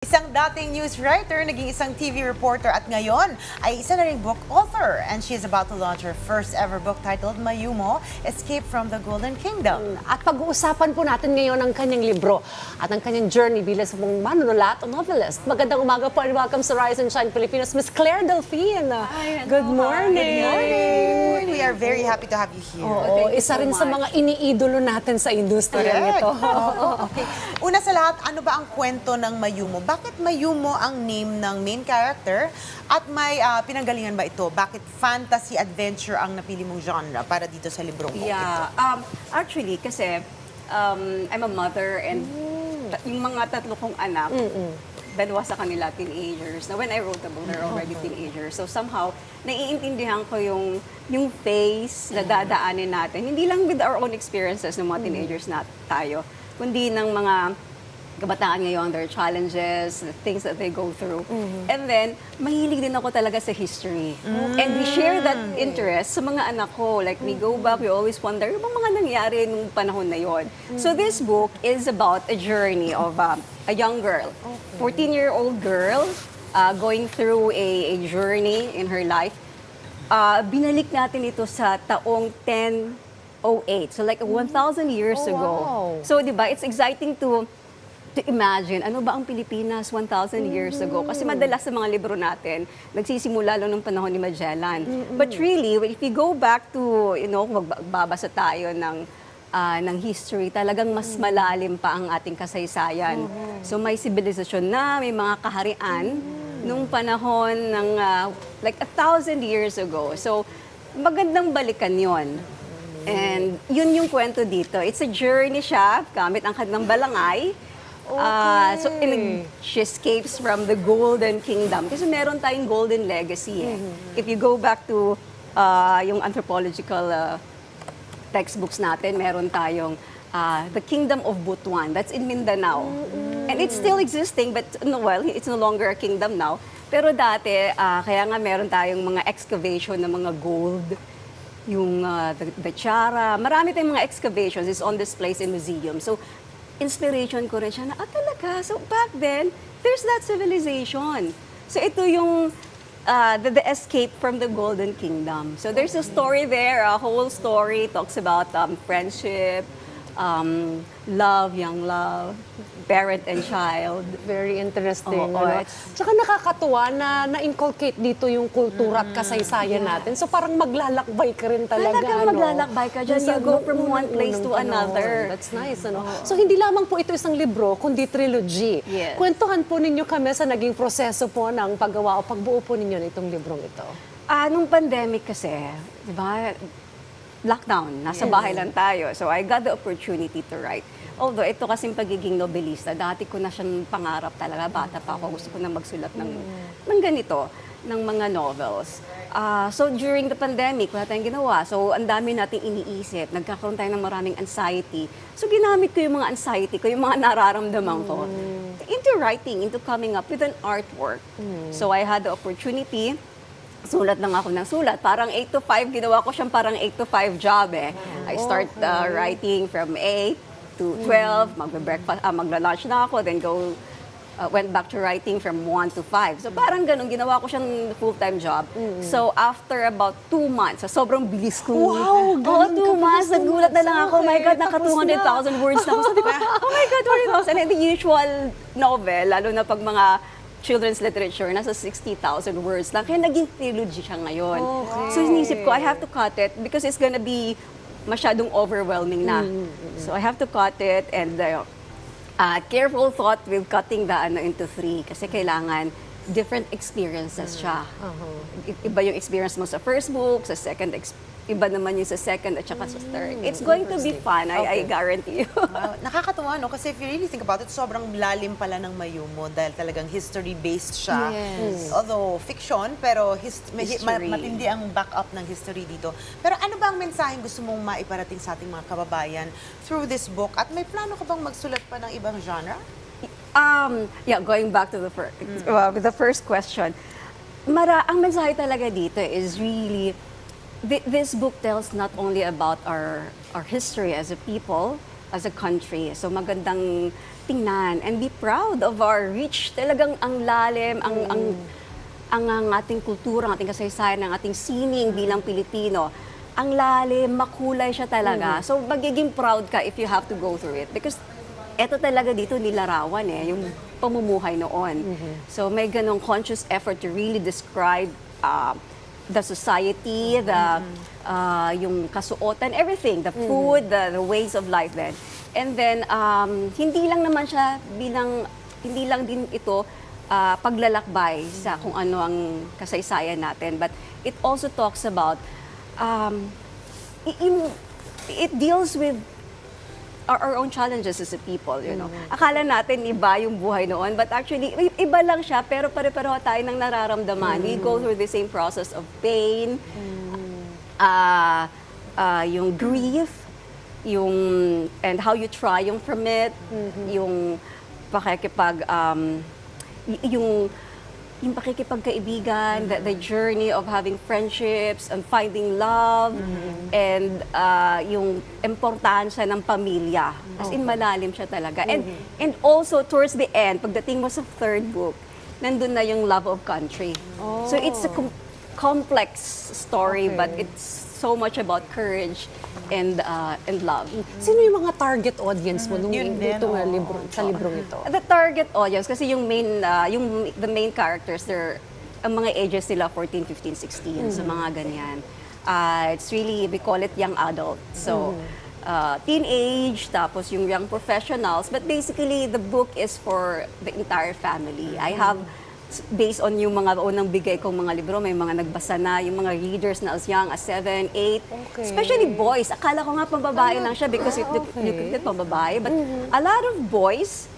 Isang dating news writer, naging isang TV reporter at ngayon ay isa na ring book author. And she is about to launch her first ever book titled Mayumo, Escape from the Golden Kingdom. At pag-uusapan po natin ngayon ang kanyang libro at ang kanyang journey bilang sa mong manunulat o novelist. Magandang umaga po and welcome sa Rise and Shine Pilipinas, Miss Claire Delphine. Good morning. We are very happy to have you here. Oo, isa rin sa mga iniidolo natin sa industriya nito. okay. Una sa lahat, ano ba ang kwento ng Mayumo? Bakit Mayumo ang name ng main character? At may ah, pinanggalingan ba ito? Bakit fantasy adventure ang napili mong genre para dito sa libro mo? Yeah. Um, actually, kasi um, I'm a mother and ta- yung mga tatlo kong anak, dalawa sa kanila teenagers. Now, when I wrote the book, they're already teenagers. So somehow, naiintindihan ko yung, yung phase na dadaanin natin. Hindi lang with our own experiences ng mga teenagers na tayo, kundi ng mga kabataan ngayon, their challenges, the things that they go through. And then, mahilig din ako talaga sa history. And we share that interest sa mga anak ko. Like, we go back, we always wonder, bang mga nangyari nung panahon na yon? So this book is about a journey of um, a young girl, 14-year-old girl, uh, going through a, a journey in her life. Uh, binalik natin ito sa taong 1008. So like 1,000 years Oh, ago. wow. So, di ba, it's exciting to to imagine ano ba ang Pilipinas 1,000 years ago. Kasi madalas sa mga libro natin, nagsisimula lang nung panahon ni Magellan. But really, if you go back to, you know, kung magbabasa tayo ng ah, ng history, talagang mas malalim pa ang ating kasaysayan. So may sibilisasyon na, may mga kaharian nung panahon ng ah, like a thousand years ago. So magandang balikan yon. And yun yung kwento dito. It's a journey siya, gamit ang kanilang balangay. Ah, so, in, she escapes from the Golden Kingdom. Kasi meron tayong golden legacy eh. If you go back to ah, yung anthropological ah, textbooks natin, meron tayong ah, the Kingdom of Butuan. That's in Mindanao. And it's still existing, but no, well, it's no longer a kingdom now. Pero dati, ah, kaya nga meron tayong mga excavation ng mga gold, yung ah, the, the Chara. Marami tayong mga excavations. It's on displays in museum. So, inspiration ko rin siya na, ah, talaga? So, back then, there's that civilization. So, ito yung uh, the, the escape from the Golden Kingdom. So, there's a story there, a whole story. Talks about um, friendship, um, love, young love, parent and child. Very interesting. Oo, ano? it's- Tsaka nakakatuwa na na-inculcate dito yung kultura at kasaysayan natin. So parang maglalakbay ka rin talaga. Talagang ano? maglalakbay ka dyan. You go from one place to another. panahon. That's nice. Ano? So hindi lamang po ito isang libro, kundi trilogy. Yes. Kwentuhan po ninyo kami sa naging proseso po ng paggawa o pagbuo po ninyo nitong librong ito. Ah, nung pandemic kasi, di ba, lockdown, nasa bahay lang tayo. So I got the opportunity to write. Although ito kasing pagiging nobelista, dati ko na siyang pangarap talaga, bata pa ako, gusto ko na magsulat ng, ng ganito, ng mga novels. Ah, so during the pandemic, wala tayong ginawa. So ang dami nating iniisip, nagkakaroon tayo ng maraming anxiety. So ginamit ko yung mga anxiety ko, yung mga nararamdaman ko, into writing, into coming up with an artwork. So I had the opportunity sulat lang ako ng sulat. Parang 8 to 5, ginawa ko siyang parang 8 to 5 job eh. I start uh, writing from 8 to 12, magbe-breakfast, ah, magla-lunch na ako, then go, uh, went back to writing from 1 to 5. So parang ganun, ginawa ko siyang full-time job. So after about 2 months, sobrang bilis ko. Wow, Oo, ganun 2 ka months, nagulat na lang ako. Oh my God, naka tapos na. 200,000 words na ako. Sabi ko, oh my God, what is this? And then the usual novel, lalo na pag mga children's literature, nasa 60,000 words lang. Kaya naging trilogy siya ngayon. So inisip ko, I have to cut it because it's gonna be masyadong overwhelming na. So I have to cut it and uh, uh, careful thought with cutting the ano into three kasi kailangan different experiences siya. I- Iba yung experience mo sa first book, sa second ex- iba naman yung sa second at saka sa third. It's going to be fun, I, I guarantee you. Wow, nakakatuwa, no? Kasi if you really think about it, sobrang lalim pala ng Mayumo dahil talagang history-based siya. Yes. Although fiction, pero hist- may- ma- History. matindi ang backup ng history dito. Pero ano ba ang mensaheng gusto mong maiparating sa ating mga kababayan through this book? At may plano ka bang magsulat pa ng ibang genre? Um, yeah, going back to the first, with the first question, mara, ang mensahe talaga dito is really, thi- this book tells not only about our, our history as a people, as a country. So magandang tingnan and be proud of our reach. Talagang ang lalim, ang ang ang, ang ating kultura, ang ating kasaysayan, ang ating sining bilang Pilipino. Ang lalim, makulay siya talaga. So magiging proud ka if you have to go through it because eto talaga dito nilarawan eh, yung pamumuhay noon. So may ganong conscious effort to really describe uh, the society, the uh, yung kasuotan, everything, the food, the, the ways of life then. And then um, hindi lang naman siya bilang hindi lang din ito uh, paglalakbay sa kung ano ang kasaysayan natin, but it also talks about um, i- in- it deals with our, our own challenges as a people, you know. Akala natin iba yung buhay noon, but actually, iba lang siya, pero pare-pareho tayo ng nararamdaman. We go through the same process of pain, ah ah, yung grief, yung, and how you triumph from it, yung pakikipag, um, yung, yung pakikipagkaibigan, the, the journey of having friendships and finding love, and uh, yung importansya ng pamilya. As in, malalim siya talaga. And, and also, towards the end, pagdating mo sa third book, nandun na yung love of country. So it's a com- complex story, Okay. but it's so much about courage and uh, and love. Sino yung mga target audience mo nung Yun din, itong, uh, oo. libro, sa librong ito? The target audience kasi yung main uh, yung the main characters they're ang mga ages nila 14, 15, 16 so mga ganyan. Uh, it's really we call it young adult. So uh, teenage tapos yung young professionals but basically the book is for the entire family. I have based on yung mga unang bigay kong mga libro, may mga nagbasa na, yung mga readers na as young as 7, 8. Okay. Especially boys. Akala ko nga pambabae lang siya because it looked, Okay. looked at pambabae. But a lot of boys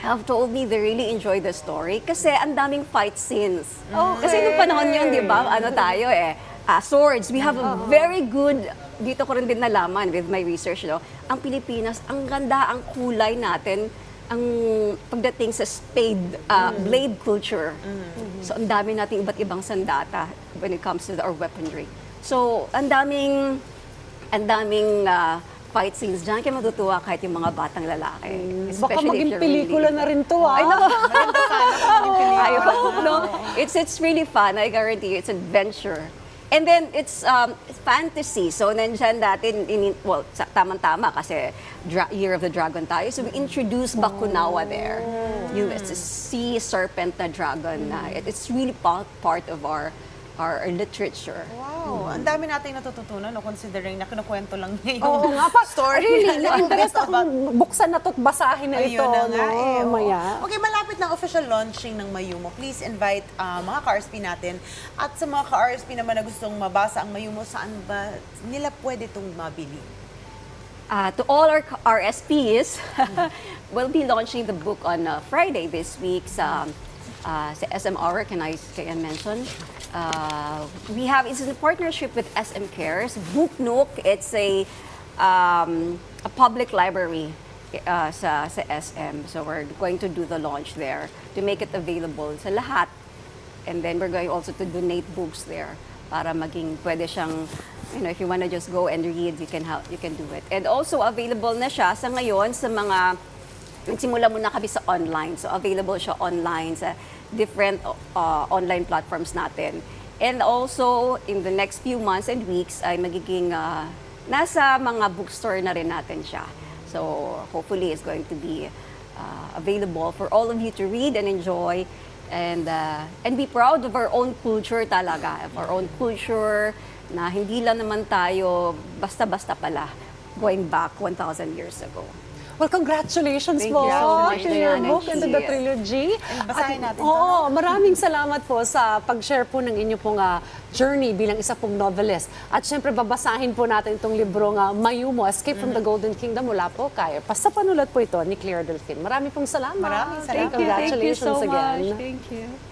have told me they really enjoy the story kasi ang daming fight scenes. Kasi nung panahon yun, di ba, ano tayo eh, ah, swords. We have a very good, dito ko rin din nalaman with my research, no? ang Pilipinas, ang ganda, ang kulay natin, ang pagdating sa spade, ah, blade culture. So, ang dami nating iba't ibang sandata when it comes to our weaponry. So, ang daming, ang daming ah, fight scenes dyan. Kaya matutuwa kahit yung mga batang lalaki. Baka Especially if maging pelikula really- na rin to, ah. I know. Pelikula. Hope, no? It's, it's really fun. I guarantee you. It's adventure. And then, it's um, fantasy. So, nandyan natin, in, well, tamang-tama kasi dra- Year of the Dragon tayo. So, we introduced Bakunawa there. Yung it's a sea serpent na dragon na. It, it's really pa- part of our our literature. Wow, ang dami nating natututunan no, considering na kinukwento lang niya yung Oo nga pa. story. Really, na-impress akong buksan na to at basahin na ito. Ayun na nga no? eh. oo. Maya. Okay, malapit ng official launching ng Mayumo. Please invite ah, mga ka-RSP natin at sa mga ka-RSP naman na gustong mabasa ang Mayumo, saan ba nila pwede itong mabili? Uh, to all our RSPs, we'll be launching the book on uh, Friday this week sa, uh, sa SM Hour, can I, can I mention? Uh, we have, it's in partnership with SM Cares. Book Nook, it's a, um, a public library uh, sa, sa SM. So we're going to do the launch there to make it available sa lahat And then we're going also to donate books there para maging pwede siyang you know if you want to just go and read you can help you can do it. And also available na siya sa ngayon sa mga nagsimula muna kami sa online. So available siya online sa different uh, online platforms natin. And also in the next few months and weeks ay magiging uh, nasa mga bookstore na rin natin siya. So hopefully it's going to be uh, available for all of you to read and enjoy and uh, and be proud of our own culture talaga, of our own culture na hindi lang naman tayo basta-basta pala going back 1,000 years ago. Well, congratulations Thank po you so much, to your Diana. book and to the Yes. trilogy. And basahin natin to, Oo, maraming salamat po sa pag-share po ng inyo pong ah, journey bilang isa pong novelist. At syempre, babasahin po natin itong libro nga Mayumo, Escape from the Golden Kingdom mula po kay Pasapanulat po ito ni Claire Delfin. Maraming pong salamat. Maraming salamat. And Congratulations Thank you so again. much. Thank you.